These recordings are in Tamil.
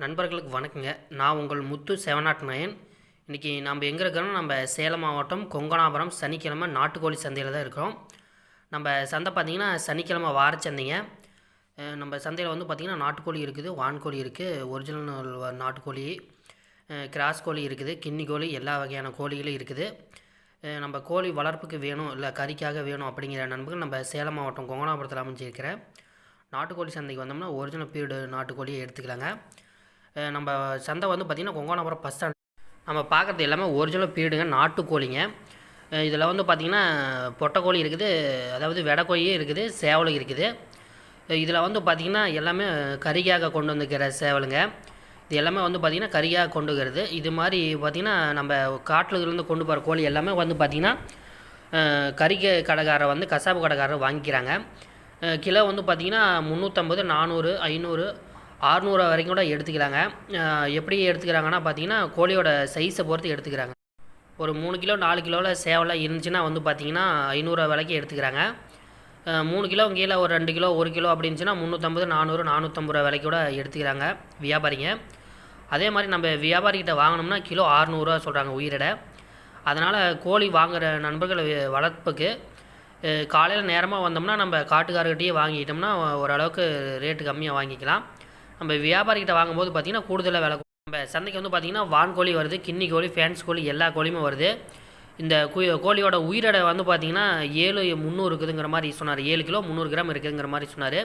நண்பர்களுக்கு வணக்கங்க. நான் உங்கள் முத்து செவன் நாட் நயன் இன்றைக்கி நம்ம எங்கே இருக்கிறோம் நம்ம சேலம் மாவட்டம் கொங்கனாபுரம் சனிக்கிழமை நாட்டுக்கோழி சந்தையில் தான் இருக்கிறோம். நம்ம சந்தை பார்த்திங்கன்னா சனிக்கிழமை வார சந்தைங்க. நம்ம சந்தையில் வந்து பார்த்திங்கன்னா நாட்டுக்கோழி இருக்குது வான்கோழி இருக்குது ஒரிஜினல் நாட்டுக்கோழி கிராஸ் கோழி இருக்குது கிண்ணி கோழி எல்லா வகையான கோழிகளும் இருக்குது. நம்ம கோழி வளர்ப்புக்கு வேணும் இல்லை கறிக்காக வேணும் அப்படிங்கிற நண்பர்கள் நம்ம சேலம் மாவட்டம் கொங்கனாபுரத்தில் அமைஞ்சிருக்கிற நாட்டுக்கோழி சந்தைக்கு வந்தோம்னா ஒரிஜினல் பீரியடு நாட்டுக்கோழியை எடுத்துக்கலாங்க. நம்ம சந்தை வந்து பார்த்திங்கன்னா கொங்கனாபுரம் பஸ் ஸ்டாண்ட் நம்ம பார்க்குறது எல்லாமே ஒரிஜினல் பீடுங்க நாட்டுக்கோழிங்க. இதில் வந்து பார்த்திங்கன்னா பொட்டைக்கோழி இருக்குது அதாவது வெடைக்கோழியும் இருக்குது சேவலும் இருக்குது. இதில் வந்து பார்த்திங்கன்னா எல்லாமே கறிக்காக கொண்டு வந்துக்கிற சேவலுங்க. இது எல்லாமே வந்து பார்த்திங்கன்னா கறியாக கொண்டு வருது. இது மாதிரி பார்த்திங்கன்னா நம்ம காட்டுல இருந்து கொண்டு போகிற கோழி எல்லாமே வந்து பார்த்திங்கன்னா கறிக்க கடைக்காரர் வந்து கசாப்பு கடைக்காரர் வாங்கிக்கிறாங்க. கிலோ வந்து பார்த்திங்கன்னா முந்நூற்றம்பது நானூறு ஐநூறு ஆறுநூறு வரைக்கும் கூட எடுத்துக்கிறாங்க எப்படி எடுத்துக்கிறாங்கன்னா பார்த்தீங்கன்னா கோழியோட சைஸை பொறுத்து எடுத்துக்கிறாங்க. ஒரு மூணு கிலோ நாலு கிலோவில் சேவலாம் இருந்துச்சுன்னா வந்து பார்த்தீங்கன்னா ஐநூறுரூவா விலைக்கு எடுத்துக்கிறாங்க. மூணு கிலோ கீழே ஒரு ரெண்டு கிலோ ஒரு கிலோ அப்படின்னுச்சுன்னா முந்நூற்றம்பது நானூறு நானூற்றம்பது ரூபா விலைக்கு கூட எடுத்துக்கிறாங்க வியாபாரிங்க. அதே மாதிரி நம்ம வியாபாரிகிட்ட வாங்கினோம்னா கிலோ அறுநூறுவா சொல்கிறாங்க உயிரிட. அதனால் கோழி வாங்குகிற நண்பர்கள் வளர்ப்புக்கு காலையில் நேரமாக வந்தோம்னா நம்ம காட்டுக்காரர்கிட்டயே வாங்கிட்டோம்னா ஓரளவுக்கு ரேட்டு கம்மியாக வாங்கிக்கலாம். நம்ம வியாபாரிகிட்ட வாங்கும்போது பார்த்திங்கன்னா கூடுதலாக விலை நம்ம சந்தைக்கு வந்து பார்த்திங்கன்னா வான்கோழி வருது கிண்ணி கோழி ஃபேன்ஸ் கோழி எல்லா கோழியுமே வருது. இந்த கோழியோட உயிரடை வந்து பார்த்திங்கன்னா ஏழு முந்நூறு இருக்குதுங்கிற மாதிரி சொன்னார். ஏழு கிலோ முந்நூறு கிராம் இருக்குதுங்கிற மாதிரி சொன்னார்.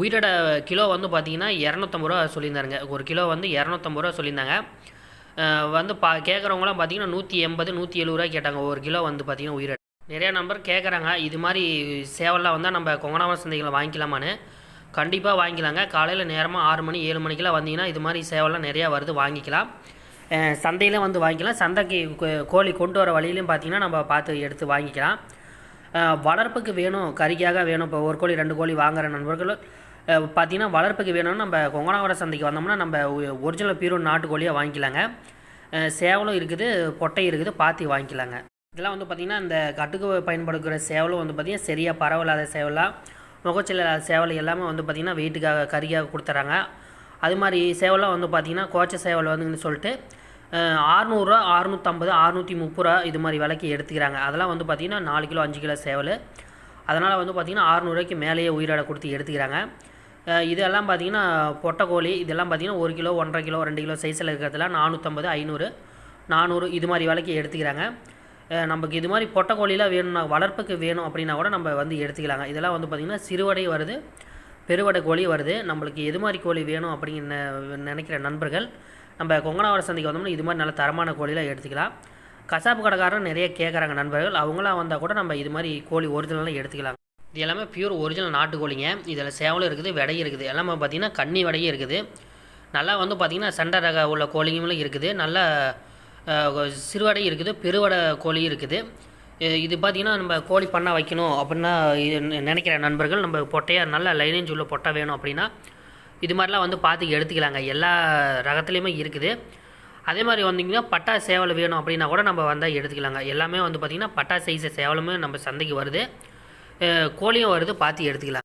உயிரடை கிலோ வந்து பார்த்தீங்கன்னா இரநூத்தம்பது ரூபா சொல்லியிருந்தாருங்க. ஒரு கிலோ வந்து இரநூத்தம்பது ரூபா சொல்லியிருந்தாங்க. வந்து பா கேட்குறவங்களாம் பார்த்தீங்கன்னா நூற்றி எண்பது நூற்றி எழுபது ரூபா கேட்டாங்க. ஒரு கிலோ வந்து பார்த்தீங்கன்னா உயிரடை. நிறையா நம்பர் கேட்குறாங்க. இது மாதிரி சேவல்லாம் வந்தால் நம்ம கொங்கனாவன் சந்தைகளை வாங்கிக்கலாமான்னு. கண்டிப்பாக வாங்கிக்கலாங்க. காலையில் நேரமாக ஆறு மணி ஏழு மணிக்கெல்லாம் வந்தீங்கன்னா இது மாதிரி சேவல்லாம் நிறையா வருது வாங்கிக்கலாம். சந்தையில் வந்து வாங்கிக்கலாம். சந்தைக்கு கோ- கோழி கொண்டு வர வழியிலையும் பார்த்தீங்கன்னா நம்ம பார்த்து எடுத்து வாங்கிக்கலாம். வளர்ப்புக்கு வேணும் கறிக்காக வேணும். இப்போ ஒரு கோழி ரெண்டு கோழி வாங்குகிற நண்பர்கள் பார்த்திங்கன்னா பார்த்தீங்கன்னா வளர்ப்புக்கு வேணும்னு நம்ம கொங்கனாவர சந்தைக்கு வந்தோம்னா நம்ம ஒ- ஒரிஜினல் பீரோ நாட்டுக்கோழியாக வாங்கிக்கலாங்க. சேவலும் இருக்குது பொட்டை இருக்குது பார்த்து வாங்கிக்கலாங்க. இதெல்லாம் வந்து பார்த்திங்கன்னா இந்த கட்டுக்கு பயன்படுத்துகிற சேவலும் வந்து பார்த்திங்கன்னா சரியாக பரவலாத சேவலாக முகச்சல சேவல் எல்லாமே வந்து பார்த்திங்கன்னா வெயிட்டுக்காக கறிக்காக கொடுத்துட்றாங்க அது மாதிரி சேவலாம் வந்து பார்த்திங்கன்னா கோச்ச சேவல் வந்துன்னு சொல்லிட்டு ஆறுநூறுரூவா அறுநூற்றம்பது அறுநூற்றி முப்பது ரூபா இது மாதிரி விலைக்கு எடுத்துக்கிறாங்க. அதெல்லாம் வந்து பார்த்திங்கன்னா நாலு கிலோ அஞ்சு கிலோ சேவல். அதனால் வந்து பார்த்திங்கன்னா அறுநூறுவாய்க்கு மேலேயே உயிரோட கொடுத்து எடுத்துக்கிறாங்க. இதெல்லாம் பார்த்திங்கன்னா பொட்டைக்கோழி இதெல்லாம் பார்த்திங்கன்னா ஒரு கிலோ ஒன்றரை கிலோ ரெண்டு கிலோ சைஸில் இருக்கிறதுலாம் நானூற்றம்பது ஐநூறு நானூறு இது மாதிரி விலைக்கு எடுத்துக்கிறாங்க. நமக்கு இது மாதிரி பொட்டைக்கோழிலாம் வேணும்னா வளர்ப்புக்கு வேணும் அப்படின்னா கூட நம்ம வந்து எடுத்துக்கலாங்க. இதெல்லாம் வந்து பார்த்திங்கன்னா சிறுவடை வருது பெருவடை கோழி வருது. நம்மளுக்கு எது மாதிரி கோழி வேணும் அப்படின்னு நினைக்கிற நண்பர்கள் நம்ம கொங்கனாவர சந்தைக்கு வந்தோம்னா இது மாதிரி நல்ல தரமான கோழிலாம் எடுத்துக்கலாம். கசாப்பு கடைக்காரன் நிறைய கேட்குறாங்க நண்பர்கள். அவங்களாம் வந்தால் கூட நம்ம இது மாதிரி கோழி ஒரிஜினலாக எடுத்துக்கலாம். இது எல்லாமே பியூர் ஒரிஜினல் நாட்டுக்கோழிங்க இதில் சேவலும் இருக்குது விடையும் இருக்குது. எல்லாமே பார்த்திங்கன்னா கன்னி விடையும் இருக்குது. நல்லா வந்து பார்த்திங்கன்னா சண்டை ரக உள்ள கோழிங்களும் இருக்குது. நல்ல சிறுவடை இருக்குது பெருவடை கோழியும் இருக்குது. இது பார்த்திங்கன்னா நம்ம கோழி பண்ணா வைக்கணும் அப்படின்னா இது நினைக்கிற நண்பர்கள் நம்ம பொட்டையாக நல்ல லைனேஜ் உள்ள பொட்டை வேணும் அப்படின்னா இது மாதிரிலாம் வந்து பார்த்து எடுத்துக்கலாங்க. எல்லா ரகத்துலேயுமே இருக்குது. அதே மாதிரி வந்தீங்கன்னா பட்டா சேவல் வேணும் அப்படின்னா கூட நம்ம வந்தால் எடுத்துக்கலாங்க. எல்லாமே வந்து பார்த்திங்கன்னா பட்டா சைஸ் சேவலுமே நம்ம சந்தைக்கு வருது. கோழியும் வருது பார்த்து எடுத்துக்கலாம்.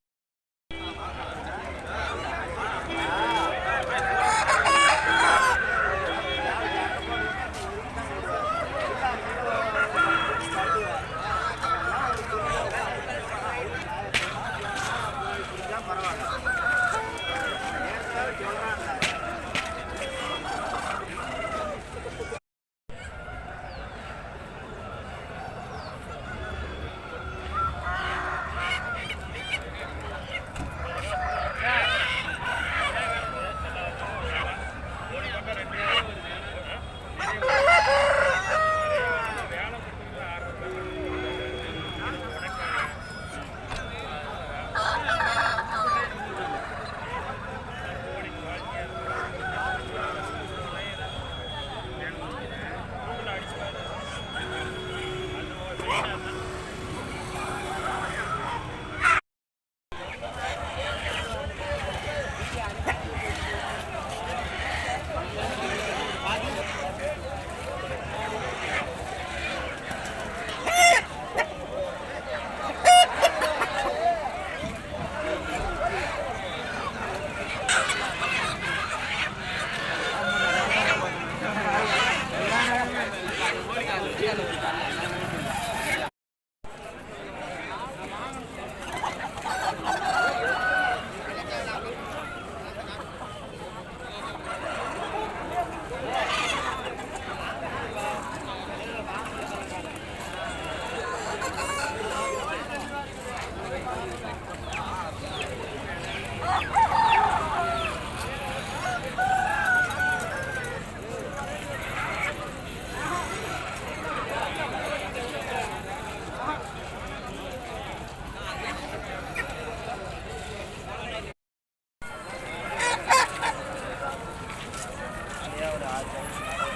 five points.